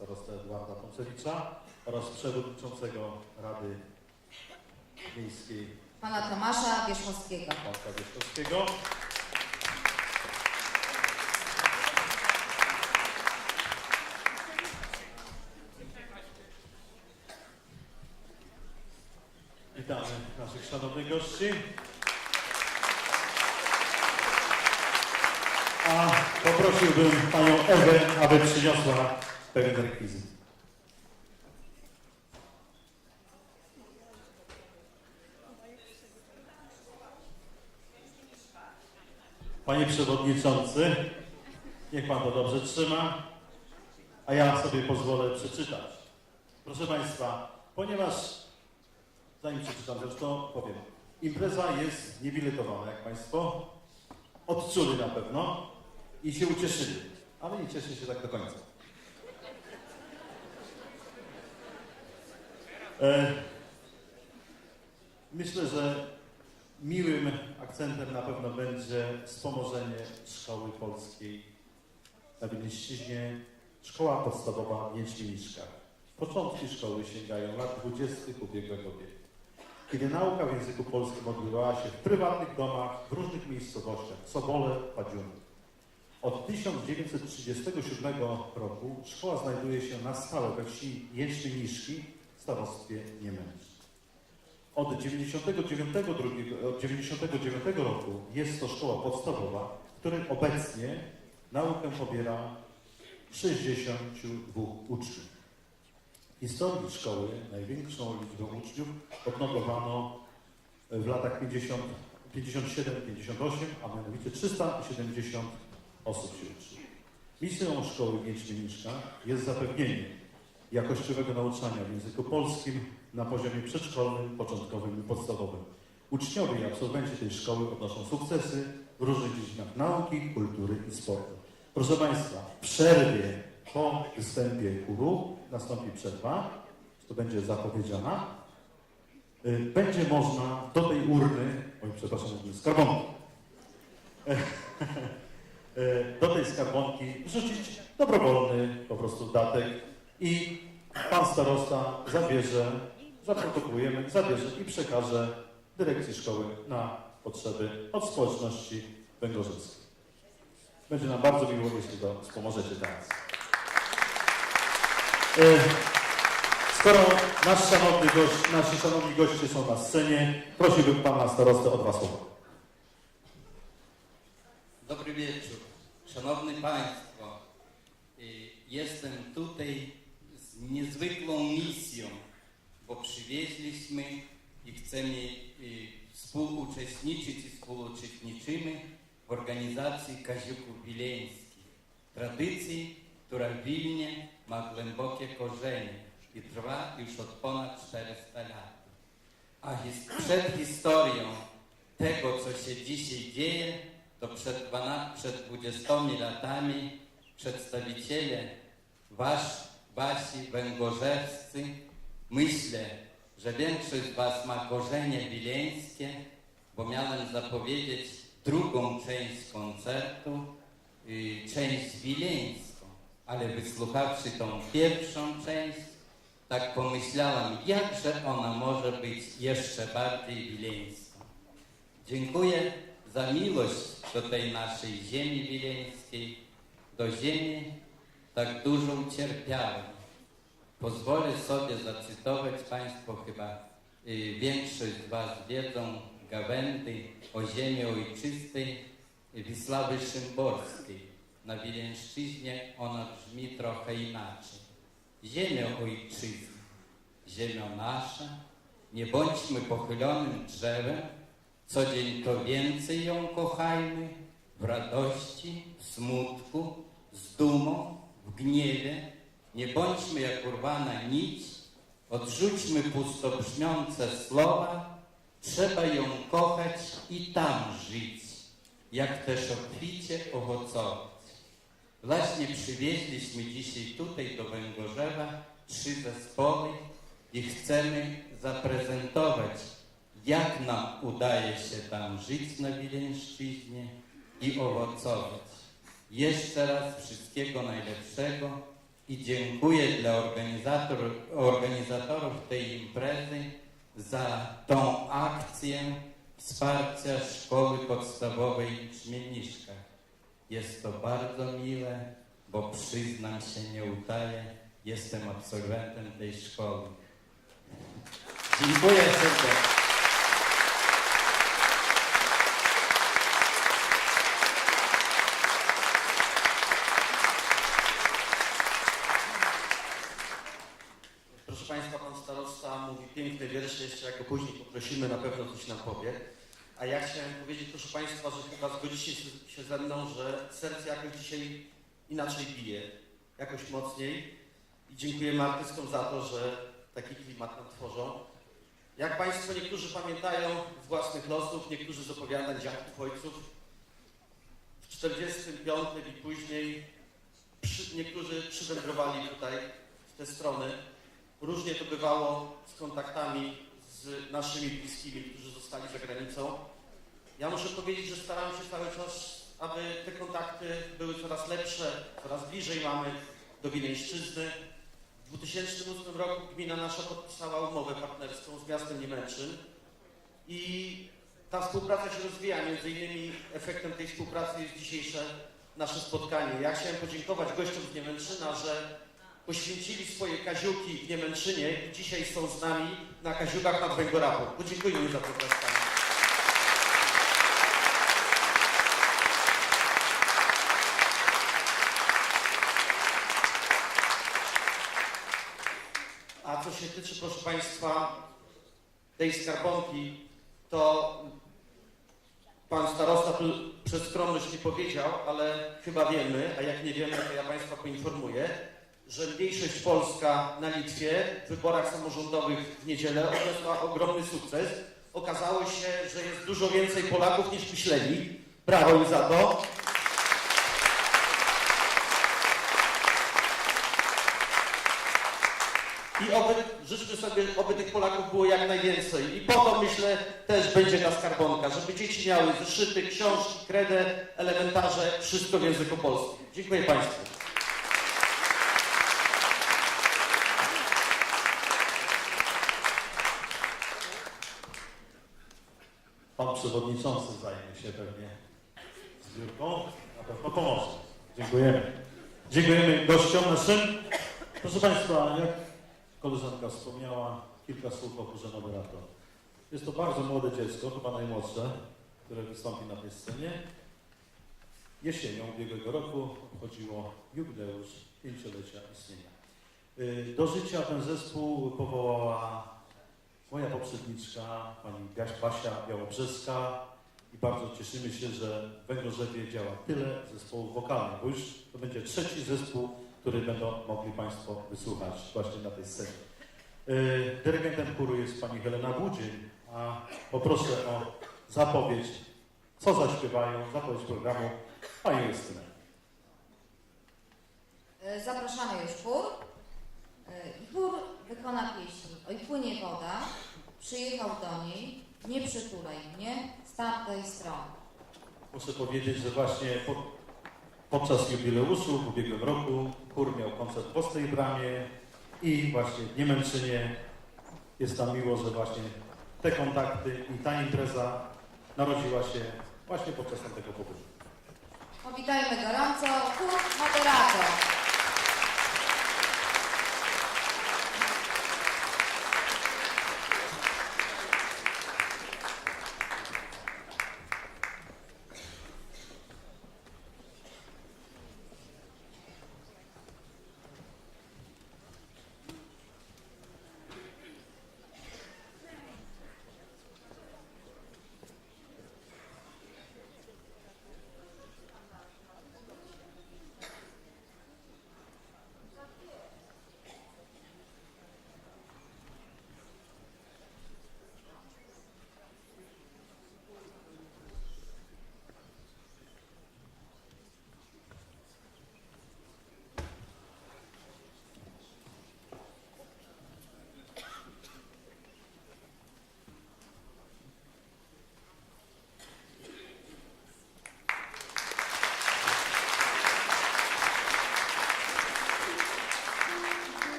starostę Edwarda Tomcewicza oraz przewodniczącego Rady Miejskiej Pana Tomasza Wierzchowskiego. Marka Wierzchowskiego. Witamy naszych szanownych gości. A poprosiłbym panią Ewę, aby przyniosła pewien rekwizyt. Panie Przewodniczący, niech Pan to dobrze trzyma, a ja sobie pozwolę przeczytać. Proszę Państwa, ponieważ, zanim przeczytam zresztą, powiem, impreza jest niebiletowana, jak Państwo odczuli na pewno i się ucieszyli, ale nie cieszę się tak do końca. Myślę, że Miłym akcentem na pewno będzie wspomożenie Szkoły Polskiej na Wileńszczyźnie, Szkoła Podstawowa w Jęczmińskach. Początki szkoły sięgają lat 20. ubiegłego wieku, kiedy nauka w języku polskim odbywała się w prywatnych domach w różnych miejscowościach, Sobole, Padziuny. Od 1937 roku szkoła znajduje się na stałe we wsi Jęczmiński w starostwie Niemęcz. Od 99, drugiego- od 99 roku jest to szkoła podstawowa, w której obecnie naukę pobiera 62 uczniów. W historii szkoły największą liczbę uczniów odnotowano w latach 50 57-58, a mianowicie 370 osób się uczy. Misją szkoły w Jęczmińska jest zapewnienie jakościowego nauczania w języku polskim na poziomie przedszkolnym, początkowym i podstawowym. Uczniowie i absolwenci tej szkoły odnoszą sukcesy w różnych dziedzinach nauki, kultury i sportu. Proszę Państwa, w przerwie po występie chóru nastąpi przerwa, to będzie zapowiedziana. Y, Będzie można do tej urny, oj przepraszam, skarbonki, Y, do tej skarbonki wrzucić dobrowolny po prostu datek i pan starosta zabierze, zaprotokołujemy, zabierze i przekaże dyrekcji szkoły na potrzeby od społeczności węgorzyckiej. Będzie nam bardzo miło, jeśli to wspomożecie teraz. E, Skoro nasz szanowny gość, nasi szanowni goście są na scenie, prosiłbym pana starostę o dwa słowa. Dobry wieczór. Szanowni Państwo, jestem tutaj niezwykłą misją, bo przywieźliśmy i chcemy y, współuczestniczyć i współuczestniczymy w organizacji Kaziuków Wileńskich. Tradycji, która w Wilnie ma głębokie korzenie i trwa już od ponad 400 lat. A his- przed historią tego, co się dzisiaj dzieje, to przed, 12, przed 20 latami przedstawiciele wasz, wasi węgorzewscy, myślę, że większość z was ma korzenie wileńskie, bo miałem zapowiedzieć drugą część koncertu, y, część wileńską, ale wysłuchawszy tą pierwszą część, tak pomyślałem, jakże ona może być jeszcze bardziej wileńska. Dziękuję za miłość do tej naszej ziemi wileńskiej, do ziemi tak dużo ucierpiałej. Pozwolę sobie zacytować, Państwo chyba y, większość z Was wiedzą, gawędy o ziemi ojczystej Wisławy Szymborskiej. Na Wileńszczyźnie ona brzmi trochę inaczej. Ziemia ojczyzny, ziemia nasza, nie bądźmy pochylonym drzewem, co dzień to więcej ją kochajmy, w radości, w smutku, z dumą, gniewie. Nie bądźmy jak urwana nić, odrzućmy pustobrzmiące słowa, trzeba ją kochać i tam żyć, jak też obficie owocować. Właśnie przywieźliśmy dzisiaj tutaj do Węgorzewa trzy zespoły i chcemy zaprezentować, jak nam udaje się tam żyć na Wileńszczyźnie i owocować. Jeszcze raz wszystkiego najlepszego i dziękuję dla organizator, organizatorów tej imprezy za tą akcję wsparcia szkoły podstawowej w. Jest to bardzo miłe, bo przyznam się, nie utaję, jestem absolwentem tej szkoły. Dziękuję serdecznie. Proszę Państwa, Pan Piękne wiersze, jeszcze jak go później poprosimy, na pewno coś nam powie. A ja chciałem powiedzieć, proszę Państwa, że chyba zgodzicie się- ze mną, że serce jakoś dzisiaj inaczej bije, jakoś mocniej. I dziękujemy artystom za to, że taki klimat nam tworzą. Jak Państwo niektórzy pamiętają własnych losów, niektórzy z opowiadań dziadków, ojców, w 45 i później przy, niektórzy przywędrowali tutaj w te strony. Różnie to bywało z kontaktami z naszymi bliskimi, którzy zostali za granicą. Ja muszę powiedzieć, że starałem się cały czas, aby te kontakty były coraz lepsze, coraz bliżej mamy do Wileńszczyzny. W 2008 roku gmina nasza podpisała umowę partnerską z miastem Niemęczyn i ta współpraca się rozwija. Między innymi efektem tej współpracy jest dzisiejsze nasze spotkanie. Ja chciałem podziękować gościom z Niemęczyna, że poświęcili swoje kaziuki w Niemęczynie i dzisiaj są z nami na kaziukach nad Węgorapą. Podziękujmy za to spotkanie. A co się tyczy, proszę Państwa, tej skarbonki, to Pan starosta tu przez skromność nie powiedział, ale chyba wiemy, a jak nie wiemy, to ja Państwa poinformuję, że mniejszość polska na Litwie w wyborach samorządowych w niedzielę odniosła ogromny sukces. Okazało się, że jest dużo więcej Polaków niż myśleli. Brawo im za to. I oby, życzmy sobie, oby tych Polaków było jak najwięcej. I po to myślę też będzie ta skarbonka, żeby dzieci miały zeszyty, książki, kredę, elementarze, wszystko w języku polskim. Dziękuję Państwu. Pan przewodniczący zajmie się pewnie zbiórką. Na pewno pomoże. Dziękujemy. Dziękujemy gościom naszym. Proszę Państwa, jak koleżanka wspomniała, kilka słów o Górze Nowy Rato. Jest to bardzo młode dziecko, chyba najmłodsze, które wystąpi na tej scenie. Jesienią ubiegłego roku obchodziło jubileusz pięciolecia istnienia. Y, Do życia ten zespół powołała moja poprzedniczka, pani Basia Białobrzeska i bardzo cieszymy się, że w Węgorzewie działa tyle zespołów wokalnych, bo już to będzie trzeci zespół, który będą mogli Państwo wysłuchać właśnie na tej scenie. Yy, Dyrygentem chóru jest pani Helena Budzień, a poproszę o zapowiedź, co zaśpiewają, zapowiedź programu Pani Justynę. Y, Zapraszamy już chór. Chór wykona pieśń Oj płynie woda, przyjechał do niej, nie przytulaj mnie z tamtej strony. Muszę powiedzieć, że właśnie po, podczas jubileuszu w ubiegłym roku chór miał koncert w Ostrej Bramie i właśnie w Niemęczynie jest nam miło, że właśnie te kontakty i ta impreza narodziła się właśnie podczas tamtego pobytu. Powitajmy gorąco chór moderator.